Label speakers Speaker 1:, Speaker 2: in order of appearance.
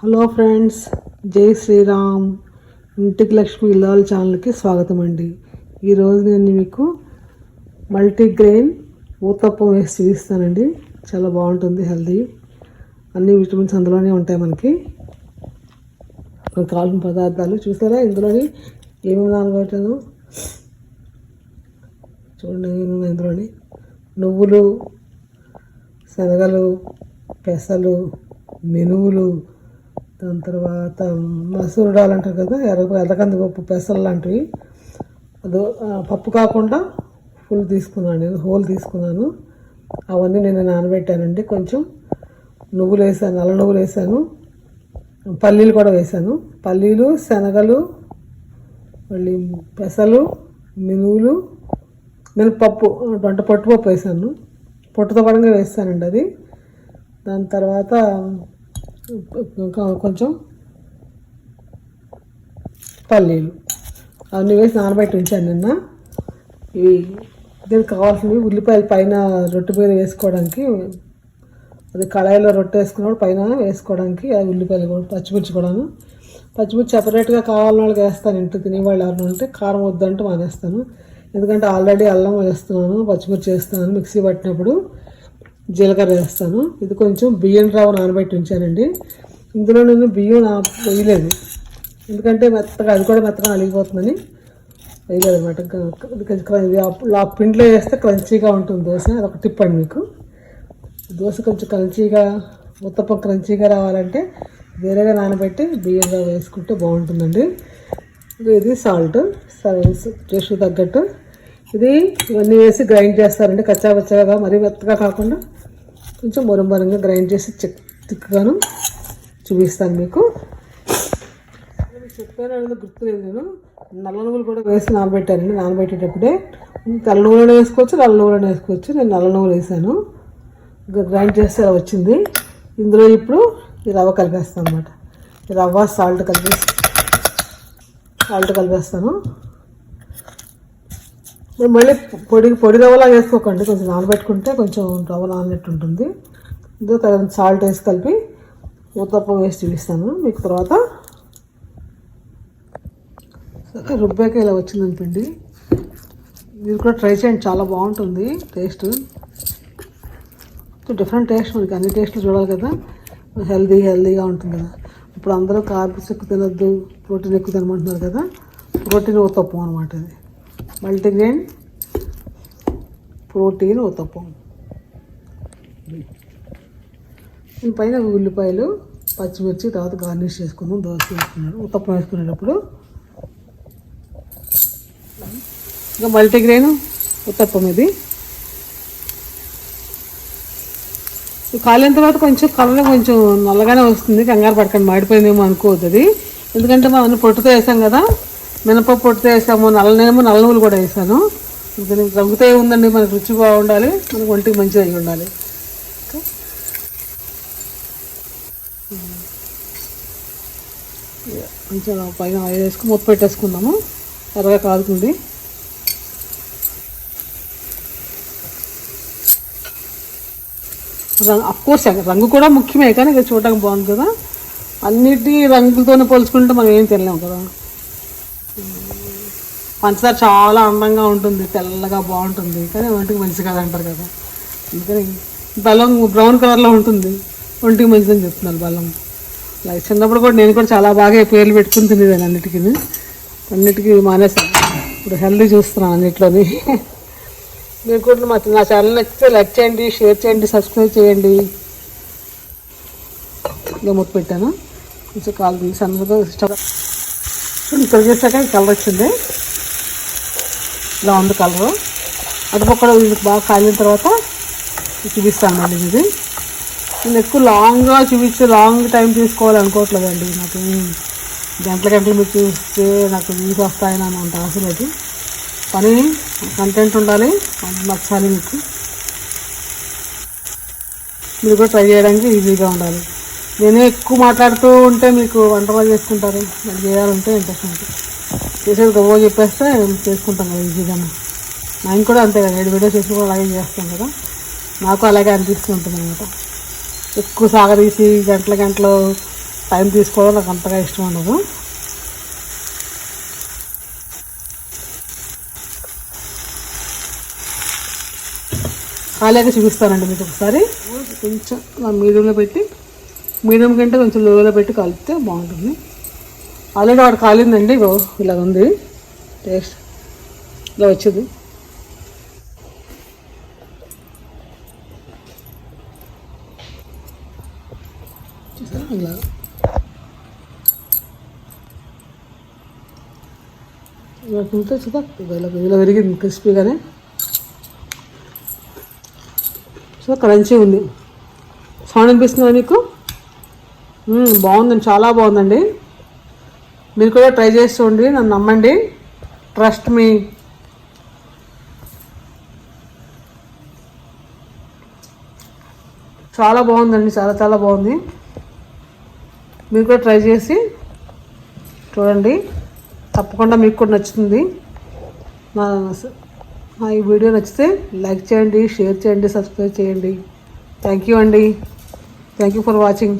Speaker 1: hello friends జై శ్రీరామ్ ఇంటికి లక్ష్మి ఇల్లాల ఛానల్కి స్వాగతం అండి ఈరోజు నేను మీకు మల్టీగ్రెయిన్ ఊతప్పం వేసి చూపిస్తానండి చాలా బాగుంటుంది హెల్దీ అన్ని విటమిన్స్ అందులోనే ఉంటాయి మనకి మనకు పదార్థాలు చూసారా ఇందులోని ఏమేమి నాలుగు చూడండి ఏమేమి ఇందులోని నువ్వులు శనగలు పెసలు మెనువులు దాని తర్వాత మసూరు డాల్ అంటారు కదా ఎర్ర ఎర్రకంది పప్పు పెసలు లాంటివి అదో పప్పు కాకుండా ఫుల్ తీసుకున్నాను నేను హోల్ తీసుకున్నాను అవన్నీ నేను నానబెట్టానండి కొంచెం నువ్వులు వేసాను నల్ల నువ్వులు వేసాను పల్లీలు కూడా వేసాను పల్లీలు శనగలు మళ్ళీ పెసలు మినువులు మినపప్పు అంటే పట్టుపప్పు వేసాను పొట్టుతో పడంగా వేస్తానండి అది దాని తర్వాత కొంచెం పల్లీలు అవన్నీ వేసి నానబెట్టి ఉంచాను నిన్న ఇవి దీనికి కావాల్సినవి ఉల్లిపాయలు పైన రొట్టె మీద వేసుకోవడానికి అది కళాయిలో రొట్టె వేసుకున్నప్పుడు పైన వేసుకోవడానికి అది ఉల్లిపాయలు కూడా పచ్చిమిర్చి కూడాను పచ్చిమిర్చి సపరేట్గా కావాలని వాళ్ళకి వేస్తాను ఇంటి తినేవాళ్ళు ఎవరు ఉంటే కారం వద్దంటే మానేస్తాను ఎందుకంటే ఆల్రెడీ అల్లం వేస్తున్నాను పచ్చిమిర్చి వేస్తున్నాను మిక్సీ పట్టినప్పుడు జీలకర్ర వేస్తాను ఇది కొంచెం బియ్యం రావు నానబెట్టి ఉంచానండి ఇందులో నేను బియ్యం నా వేయలేదు ఎందుకంటే మెత్తగా అది కూడా మెత్తగా అలిగిపోతుందని వేయలేదు అనమాట ఇంకా పిండిలో వేస్తే క్రంచీగా ఉంటుంది దోశ అదొక టిప్ అండి మీకు దోశ కొంచెం క్రంచీగా ఉత్తప్పం క్రంచీగా రావాలంటే వేరేగా నానబెట్టి బియ్యం రవ్వ వేసుకుంటే బాగుంటుందండి ఇది సాల్ట్ టేస్ట్ తగ్గట్టు ఇది ఇవన్నీ వేసి గ్రైండ్ చేస్తారండి కచ్చా పచ్చగా మరీ మెత్తగా కాకుండా కొంచెం బొరంబరంగా గ్రైండ్ చేసి చెక్ తిక్కగాను చూపిస్తాను మీకు చెప్పాను అనేది గుర్తులేదు నేను నల్ల నువ్వులు కూడా వేసి నానబెట్టానండి నానబెట్టేటప్పుడే తెల్ల నువ్వులను వేసుకోవచ్చు నల్ల నువ్వులను వేసుకోవచ్చు నేను నల్ల నువ్వులు వేసాను గ్రైండ్ చేస్తే అలా వచ్చింది ఇందులో ఇప్పుడు ఈ రవ్వ కలిపేస్తాను అనమాట రవ్వ సాల్ట్ కలిపేసి సాల్ట్ కలిపేస్తాను మళ్ళీ పొడి పొడి రవ్వలా వేసుకోకండి కొంచెం నానబెట్టుకుంటే కొంచెం రవ్వ నానబెట్టి ఉంటుంది ఇంకా తగిన సాల్ట్ వేసి కలిపి ఉత్తప్పం వేసి చూపిస్తాను మీకు తర్వాత సరే రుబ్బాక ఇలా వచ్చిందనిపండి మీరు కూడా ట్రై చేయండి చాలా బాగుంటుంది టేస్ట్ డిఫరెంట్ టేస్ట్ మనకి అన్ని టేస్ట్లు చూడాలి కదా హెల్దీ హెల్దీగా ఉంటుంది కదా ఇప్పుడు అందరూ కార్బ్స్ ఎక్కువ తినద్దు ప్రోటీన్ ఎక్కువ తినమంటున్నారు కదా ప్రోటీన్ ఉత్తప్పం అనమాట ఇది మల్టీగ్రెయిన్ ప్రోటీన్ ఉతపం దీని పైన ఉల్లిపాయలు పచ్చిమిర్చి తర్వాత గార్నిష్ చేసుకుందాం దోశ వేసుకున్నాడు ఉత్తప్పం వేసుకునేటప్పుడు ఇంకా మల్టీగ్రెయిన్ ఉత్తప్పం ఇది కాలిన తర్వాత కొంచెం కలర్ కొంచెం నల్లగానే వస్తుంది కంగారు పడకండి మాడిపోయిందేమో అనుకోవద్దు అది ఎందుకంటే మనం పొట్టుతో వేసాం కదా మినపప్పు పొట్టు వేసాము నల్లనేమో నల్ల నువ్వులు కూడా వేసాను ఇంకా తగ్గుతే ఉందండి మనకు రుచి బాగుండాలి మనకు ఒంటికి మంచిగా అయి ఉండాలి కొంచెం పైన ఆయిల్ వేసుకుని మూత పెట్టేసుకుందాము త్వరగా కాదుకుంది కోర్స్ రంగు కూడా ముఖ్యమే కానీ ఇక్కడ చూడటం బాగుంది కదా అన్నిటి రంగులతోనే పోల్చుకుంటే మనం ఏం తినలేము కదా పంచదార చాలా అందంగా ఉంటుంది తెల్లగా బాగుంటుంది కానీ ఒంటికి మంచి కదా అంటారు కదా అందుకని బలం బ్రౌన్ కలర్లో ఉంటుంది ఒంటికి మంచిదని చెప్తున్నారు బలం లైఫ్ చిన్నప్పుడు కూడా నేను కూడా చాలా బాగా పేర్లు పెట్టుకుని తినేదాన్ని అన్నిటికీ అన్నిటికీ మానేసాను ఇప్పుడు హెల్దీ చూస్తున్నాను అన్నిట్లోని మీరు కూడా మా నా ఛానల్ నచ్చితే లైక్ చేయండి షేర్ చేయండి సబ్స్క్రైబ్ చేయండి ముప్పు పెట్టాను కొంచెం కాలు తీసి అందరూ ఇష్టం ఇక్కడ చేసాక కలర్ వచ్చింది ఇలా ఉంది కలరు అటుపక్కడ వీళ్ళకి బాగా కాలిన తర్వాత చూపిస్తాను అండి ఇది నేను ఎక్కువ లాంగ్గా చూపించి లాంగ్ టైం తీసుకోవాలి అనుకోవట్లేదండి నాకు గంటల గంటలు మీరు చూస్తే నాకు వ్యూస్ వస్తాయని అంత ఆశ లేదు పని కంటెంట్ ఉండాలి నచ్చాలి మీకు మీరు కూడా ట్రై చేయడానికి ఈజీగా ఉండాలి నేనే ఎక్కువ మాట్లాడుతూ ఉంటే మీకు వంట చేసుకుంటారు చేసుకుంటారు చేయాలంటే ఇంట్రెస్ట్ ఉంటుంది చేసేది ఓ చెప్పేస్తే చేసుకుంటాం కదా ఈజీగా నేను కూడా అంతే కదా ఏడు వీడియోస్ చేసి అలాగే చేస్తాం కదా నాకు అలాగే ఉంటుంది అనమాట ఎక్కువ సాగదీసి గంటల గంటలు టైం తీసుకోవడం నాకు అంతగా ఇష్టం ఉండదు అలాగే చూపిస్తానండి మీకు ఒకసారి కొంచెం మీడియంలో పెట్టి మీడియం కంటే కొంచెం లోలో పెట్టి కలిపితే బాగుంటుంది ఆల్రెడీ వాడు కాలిందండి ఇలా ఉంది టేస్ట్ ఇలా వచ్చింది ఇలా ఇలా తింటే ఇలా ఇలా విరిగింది క్రిస్పీగానే సో క్రంచీ ఉంది సౌండ్ అనిపిస్తుందా నీకు బాగుందండి చాలా బాగుందండి మీరు కూడా ట్రై చేసి నన్ను నమ్మండి ట్రస్ట్ మీ చాలా బాగుందండి చాలా చాలా బాగుంది మీరు కూడా ట్రై చేసి చూడండి తప్పకుండా మీకు కూడా నచ్చుతుంది నా ఈ వీడియో నచ్చితే లైక్ చేయండి షేర్ చేయండి సబ్స్క్రైబ్ చేయండి థ్యాంక్ యూ అండి థ్యాంక్ యూ ఫర్ వాచింగ్